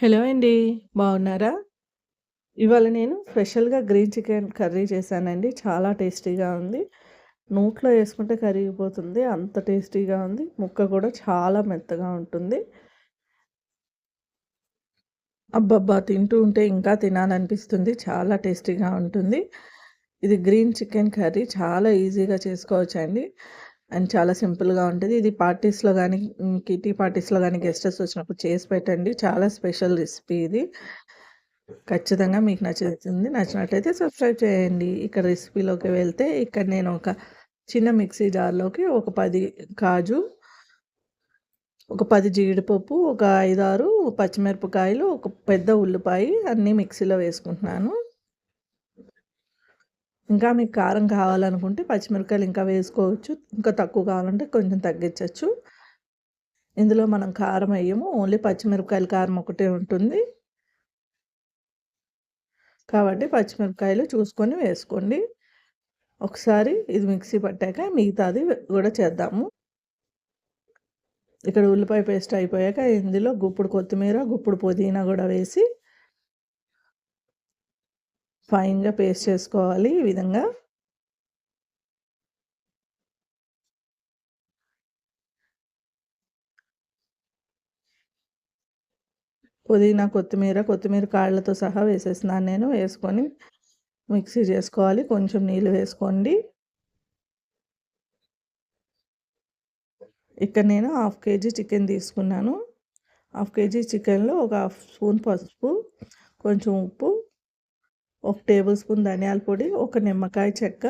Hello అండి. బాగున్నారా? ఇవాళ నేను స్పెషల్‌గా గ్రీన్ చికెన్ కర్రీ చేశానండి. చాలా టేస్టీగా ఉంది. నోట్లో వేసుకుంటే కరిగిపోతుంది. అంత టేస్టీగా ఉంది. ముక్క కూడా చాలా మెత్తగా ఉంటుంది. అబ్బబ్బా! తింటూ ఉంటే ఇంకా తినాలనిపిస్తుంది. చాలా టేస్టీగా ఉంటుంది. ఇది గ్రీన్ చికెన్ కర్రీ చాలా ఈజీగా చేసుకోవచ్చండి. అండ్ చాలా సింపుల్‌గా ఉంటుంది ఇది పార్టీస్‌లో కానీ కిటీ పార్టీస్‌లో కానీ గెస్టర్స్ వచ్చినప్పుడు చేసి పెట్టండి. చాలా స్పెషల్ రెసిపీ ఇది. ఖచ్చితంగా మీకు నచ్చుతుంది. నచ్చినట్లయితే సబ్స్క్రైబ్ చేయండి. ఇక్కడ రెసిపీలోకి వెళ్తే ఇక్కడ నేను ఒక చిన్న మిక్సీ జార్‌లోకి ఒక పది కాజు ఒక పది జీడిపప్పు, ఒక 5, 6 పచ్చిమిరపకాయలు, ఒక పెద్ద ఉల్లిపాయ అన్నీ మిక్సీలో వేసుకుంటున్నాను. ఇంకా మీకు కారం కావాలనుకుంటే పచ్చిమిరపకాయలు ఇంకా వేసుకోవచ్చు. ఇంకా తక్కువ కావాలంటే కొంచెం తగ్గించవచ్చు ఇందులో మనం కారం వేయము ఓన్లీ పచ్చిమిరపకాయల కారం ఒకటే ఉంటుంది. కాబట్టి పచ్చిమిరపకాయలు చూసుకొని వేసుకోండి. ఒకసారి ఇది మిక్సీ పట్టాక మిగతాది కూడా చేద్దాము. ఇక్కడ ఉల్లిపాయ పేస్ట్ అయిపోయాక ఇందులో గుప్పుడు కొత్తిమీర, గుప్పుడు పుదీనా కూడా వేసి ఫైన్‌గా పేస్ట్ చేసుకోవాలి ఈ విధంగా. పుదీనా, కొత్తిమీర, కొత్తిమీర కాళ్ళతో సహా వేసేస్తున్నాను నేను. వేసుకొని మిక్సీ చేసుకోవాలి. కొంచెం నీళ్ళు వేసుకోండి. ఇక్కడ నేను హాఫ్ కేజీ చికెన్ తీసుకున్నాను. హాఫ్ కేజీ చికెన్‌లో ఒక హాఫ్ స్పూన్ పసుపు, కొంచెం ఉప్పు, ఒక టేబుల్ స్పూన్ ధనియాల పొడి, ఒక నిమ్మకాయ చెక్క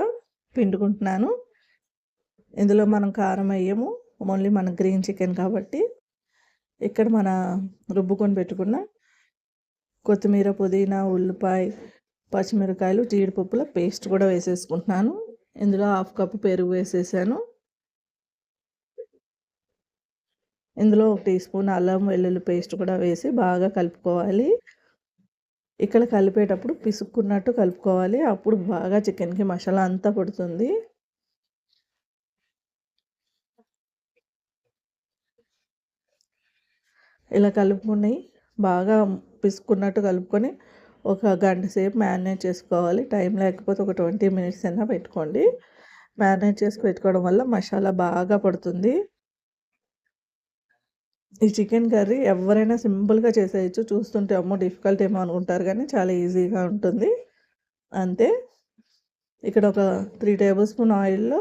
పిండుకుంటున్నాను. ఇందులో మనం కారం వేయము ఓన్లీ మన గ్రీన్ చికెన్ కాబట్టి. ఇక్కడ మన రుబ్బుకొని పెట్టుకున్న కొత్తిమీర, పుదీనా, ఉల్లిపాయ, పచ్చిమిరకాయలు జీడిపప్పుల పేస్ట్ కూడా వేసేసుకుంటున్నాను. ఇందులో హాఫ్ కప్ పెరుగు వేసేసాను. ఇందులో ఒక టీ స్పూన్ అల్లం వెల్లుల్లి పేస్ట్ కూడా వేసి బాగా కలుపుకోవాలి. ఇక్కడ కలిపేటప్పుడు పిసుక్కున్నట్టు కలుపుకోవాలి. అప్పుడు బాగా చికెన్‌కి మసాలా అంతా పడుతుంది. ఇలా కలుపుకుని బాగా పిసుక్కున్నట్టు కలుపుకొని ఒక గంట సేపు మ్యారినేట్ చేసుకోవాలి. టైం లేకపోతే ఒక 20 మినిట్స్ అయినా పెట్టుకోండి. మ్యారినేట్ చేసి పెట్టుకోవడం వల్ల మసాలా బాగా పడుతుంది. ఈ చికెన్ కర్రీ ఎవరైనా సింపుల్‌గా చేసేయొచ్చు. చూస్తుంటే అమ్మో! డిఫికల్ట్ ఏమో అనుకుంటారు కానీ చాలా ఈజీగా ఉంటుంది. అంతే. ఇక్కడ ఒక త్రీ టేబుల్ స్పూన్ ఆయిల్‌లో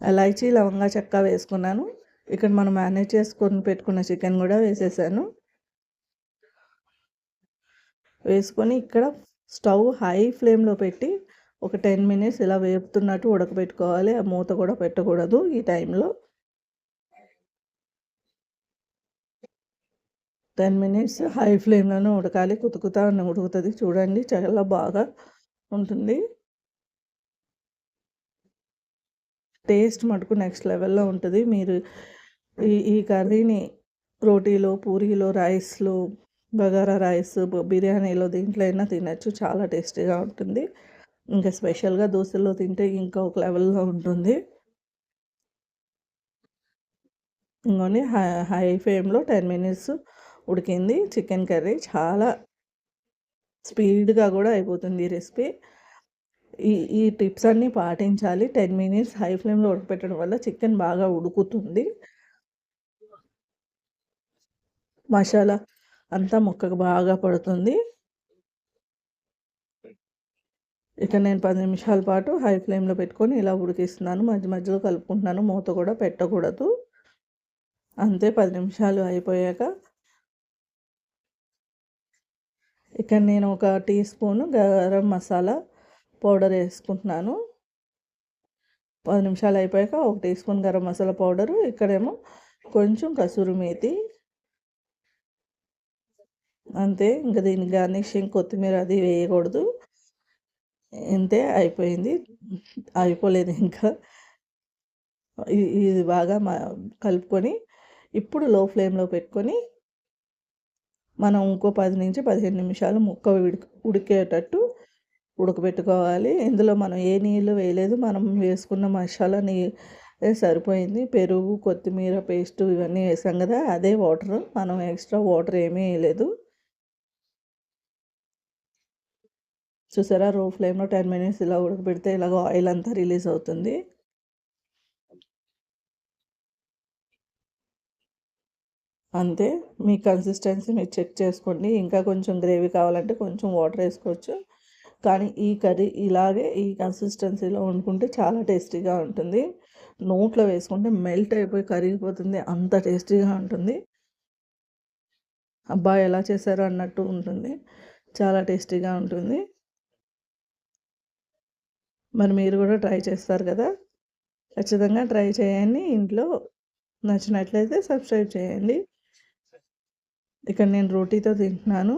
ఇలాచీ, లవంగా చెక్క వేసుకున్నాను. ఇక్కడ మనం మేనేజ్ చేసుకొని పెట్టుకున్న చికెన్ కూడా వేసేసాను. వేసుకొని ఇక్కడ స్టవ్ హై ఫ్లేమ్‌లో పెట్టి ఒక 10 మినిట్స్ ఇలా వేపుతున్నట్టు ఉడకబెట్టుకోవాలి. ఆ మూత కూడా పెట్టకూడదు ఈ టైంలో. 10 మినిట్స్ హై ఫ్లేమ్‌లోనే ఉడకాలి. కుతుకుతా ఉడుకుతుంది చూడండి. చాలా బాగా ఉంటుంది. టేస్ట్ మటుకు నెక్స్ట్ లెవెల్‌లో ఉంటుంది మీరు ఈ ఈ కర్రీని రోటీలో, పూరీలో, రైస్‌లో, బగారా రైస్, బిర్యానీలో దీంట్లో అయినా తినొచ్చు. చాలా టేస్టీగా ఉంటుంది. ఇంకా స్పెషల్‌గా దోశలో తింటే ఇంకా ఒక లెవెల్‌లో ఉంటుంది. ఇంకొని హై హై ఫ్లేమ్‌లో 10 మినిట్స్ ఉడికింది చికెన్ కర్రీ. చాలా స్పీడ్‌గా కూడా అయిపోతుంది ఈ రెసిపీ. ఈ ఈ టిప్స్ అన్నీ పాటించాలి. 10 మినిట్స్ హై ఫ్లేమ్‌లో ఉడకపెట్టడం వల్ల చికెన్ బాగా ఉడుకుతుంది. మసాలా అంతా ముక్కకు బాగా పడుతుంది. ఇక నేను పది నిమిషాల పాటు హై ఫ్లేమ్‌లో పెట్టుకొని ఇలా ఉడికిస్తున్నాను. మధ్య మధ్యలో కలుపుకుంటున్నాను. మూత కూడా పెట్టకూడదు. అంతే పది నిమిషాలు అయిపోయాక ఇక్కడ నేను ఒక teaspoon garam masala powder వేసుకుంటున్నాను పది నిమిషాలు అయిపోయాక ఒక teaspoon garam masala powder, ఇక్కడేమో కొంచెం కసూరి మేతి. అంతే. ఇంక దీనికి గార్నిషింగ్ కొత్తిమీర అది వేయకూడదు. ఇంతే అయిపోయింది. అయిపోలేదు ఇంకా. ఇది బాగా మా కలుపుకొని ఇప్పుడు లో ఫ్లేమ్‌లో పెట్టుకొని మనం ఇంకో 10-15 నిమిషాలు ముక్క ఉడి ఉడికేటట్టు ఉడకబెట్టుకోవాలి. ఇందులో మనం ఏ నీళ్ళు వేయలేదు. మనం వేసుకున్న మసాలా నీ సరిపోయింది పెరుగు కొత్తిమీర పేస్ట్ ఇవన్నీ వేసాం కదా అదే వాటర్ మనం ఎక్స్ట్రా వాటర్ ఏమీ వేయలేదు చూసారా రో ఫ్లేమ్లో టెన్ మినిట్స్ ఇలా ఉడకబెడితే ఇలాగ ఆయిల్ అంతా రిలీజ్ అవుతుంది అంతే. మీ కన్సిస్టెన్సీ మీరు చెక్ చేసుకోండి. ఇంకా కొంచెం గ్రేవీ కావాలంటే కొంచెం వాటర్ వేసుకోవచ్చు. కానీ ఈ కర్రీ ఇలాగే ఈ కన్సిస్టెన్సీలో వండుకుంటే చాలా టేస్టీగా ఉంటుంది. నోట్లో వేసుకుంటే మెల్ట్ అయిపోయి కరిగిపోతుంది. అంత టేస్టీగా ఉంటుంది. అబ్బా ఎలా చేశారు అన్నట్టు ఉంటుంది. చాలా టేస్టీగా ఉంటుంది. మరి మీరు కూడా ట్రై చేస్తారు కదా? ఖచ్చితంగా ట్రై చేయండి. ఇంట్లో నచ్చినట్లయితే సబ్స్క్రైబ్ చేయండి. ఇక్కడ నేను రోటీతో తింటున్నాను.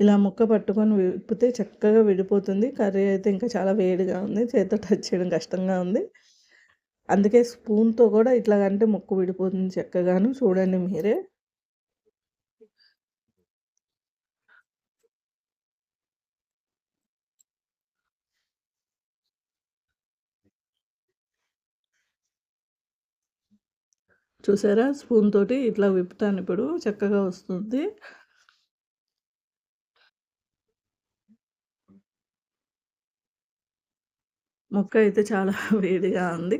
ఇలా ముక్క పట్టుకొని విప్పితే చక్కగా విడిపోతుంది. కర్రీ అయితే ఇంకా చాలా వేడిగా ఉంది. చేతితో టచ్ చేయడం కష్టంగా ఉంది. అందుకే స్పూన్తో కూడా ఇట్లా ముక్క విడిపోతుంది చక్కగాను. చూడండి మీరే. చూసారా? స్పూన్ తోటి ఇట్లా విప్పుతాను ఇప్పుడు. చక్కగా వస్తుంది. మొక్క అయితే చాలా వేడిగా ఉంది.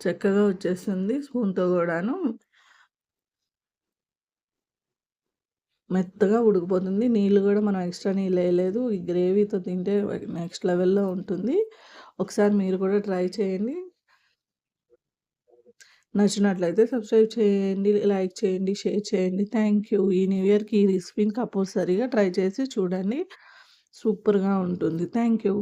చక్కగా వచ్చేస్తుంది స్పూన్తో కూడాను. మెత్తగా ఉడికిపోతుంది. నీళ్ళు కూడా మనం ఎక్స్ట్రా నీళ్ళు వేయలేదు. ఈ గ్రేవీతో తింటే నెక్స్ట్ లెవెల్లో ఉంటుంది. ఒకసారి మీరు కూడా ట్రై చేయండి. నచ్చినట్లయితే సబ్స్క్రైబ్ చేయండి లైక్ చేయండి షేర్ చేయండి. Thank you. ఈ న్యూ ఇయర్కి ఈ రెసిపీని కంపల్సరీగా ట్రై చేసి చూడండి. సూపర్గా ఉంటుంది. Thank you.